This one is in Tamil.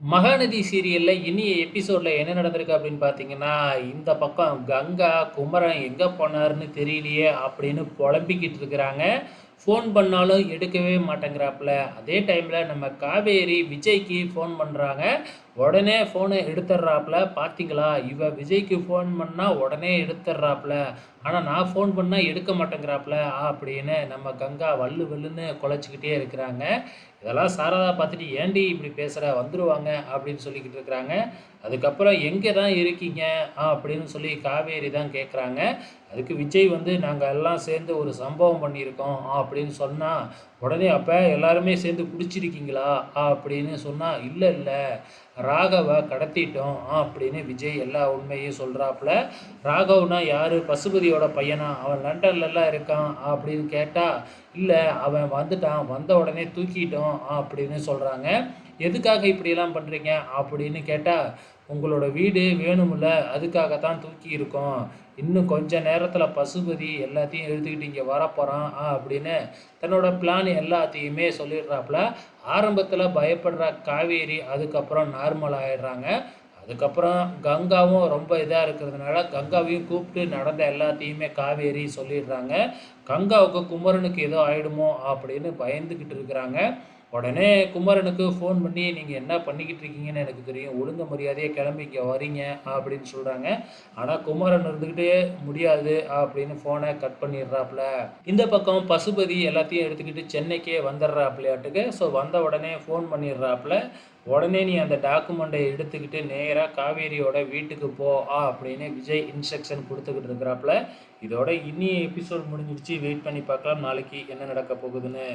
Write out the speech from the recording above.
மகாநதி சீரியலில் இனிய எபிசோடில் என்ன நடந்திருக்கு அப்படின்னு பார்த்தீங்கன்னா, இந்த பக்கம் கங்கா, குமரன் எங்கே போனாருன்னு தெரியலையே அப்படின்னு புலம்பிக்கிட்டு இருக்கிறாங்க. ஃபோன் பண்ணாலும் எடுக்கவே மாட்டேங்கிறாப்புல. அதே டைமில் நம்ம காவேரி விஜய்க்கு ஃபோன் பண்ணுறாங்க உடனே ஃபோனை எடுத்துட்றாப்புல பார்த்தீங்களா, இவ விஜய்க்கு ஃபோன் பண்ணால் உடனே எடுத்துட்றாப்புல ஆனால் நான் ஃபோன் பண்ணால் எடுக்க மாட்டேங்கிறாப்புல அப்படின்னு நம்ம கங்கா வல்லு வல்லுன்னு குழச்சிக்கிட்டே இருக்கிறாங்க. இதெல்லாம் சாரதா பார்த்துட்டு ஏன்டி இப்படி பேசுகிற வந்துடுவாங்க அப்படின்னு சொல்லிக்கிட்டு இருக்கிறாங்க. அதுக்கப்புறம் எங்கே தான் இருக்கீங்க? அப்படின்னு சொல்லி காவேரி தான் கேட்குறாங்க. அதுக்கு விஜய் வந்து நாங்கள் எல்லாம் சேர்ந்து ஒரு சம்பவம் பண்ணியிருக்கோம் அப்படின்னு சொன்னால் உடனே அப்போ எல்லாருமே சேர்ந்து குடிச்சிருக்கீங்களா? அப்படின்னு சொன்னால் இல்லை இல்லை ராகவை கடத்திட்டோம் அப்படின்னு விஜய் எல்லா உண்மையும் சொல்கிறாப்புல ராகவ்னா யார் பசுபதியோட பையனா? அவன் லண்டன்லலாம் இருக்கான் அப்படின்னு கேட்டால் இல்லை அவன் வந்துட்டான். வந்த உடனே தூக்கிட்டோம் அப்படின்னு சொல்கிறாங்க எதுக்காக இப்படியெல்லாம் பண்ணுறீங்க அப்படின்னு கேட்டால் உங்களோட வீடு வேணும்ல, அதுக்காக தான் தூக்கியிருக்கோம். இன்னும் கொஞ்ச நேரத்தில் பசுபதி எல்லாத்தையும் எழுதிக்கிட்டீங்க வரப்போகிறான் ஆ அப்படின்னு தன்னோட பிளான் எல்லாத்தையுமே சொல்லிடுறாப்புல. ஆரம்பத்தில் பயப்படுற காவேரி அதுக்கப்புறம் நார்மல் ஆயிடுறாங்க. அதுக்கப்புறம் கங்காவும் ரொம்ப இதாக இருக்கிறதுனால, கங்காவையும் கூப்பிட்டு நடந்த எல்லாத்தையுமே காவேரி சொல்லிடுறாங்க. கங்காவுக்கு குமரனுக்கு ஏதோ ஆயிடுமோ அப்படின்னு பயந்துக்கிட்டு இருக்கிறாங்க. உடனே குமரனுக்கு ஃபோன் பண்ணி, நீங்கள் என்ன பண்ணிக்கிட்டு இருக்கீங்கன்னு எனக்கு தெரியும். ஒழுங்கு மரியாதையாக கிளம்பி இங்க வரீங்க" அப்படின்னு சொல்கிறாங்க ஆனால் குமரன் இருந்துக்கிட்டே "முடியாது" அப்படின்னு ஃபோனை கட் பண்ணிடுறாப்புல. இந்த பக்கம் பசுபதி எல்லாத்தையும் எடுத்துக்கிட்டு சென்னைக்கே வந்துடுறாப்புலையாட்டுக்கு ஸோ வந்த உடனே ஃபோன் பண்ணிடுறாப்புல. உடனே நீ அந்த டாக்குமெண்ட்டை எடுத்துக்கிட்டு நேராக காவேரியோட வீட்டுக்கு போ அப்படின்னு விஜய் இன்ஸ்ட்ரக்ஷன் கொடுத்துக்கிட்டு இருக்கிறாப்புல. இதோட இன்னிய எபிசோட் முடிஞ்சிடுச்சு வெயிட் பண்ணி பார்க்கலாம் நாளைக்கு என்ன நடக்க போகுதுன்னு.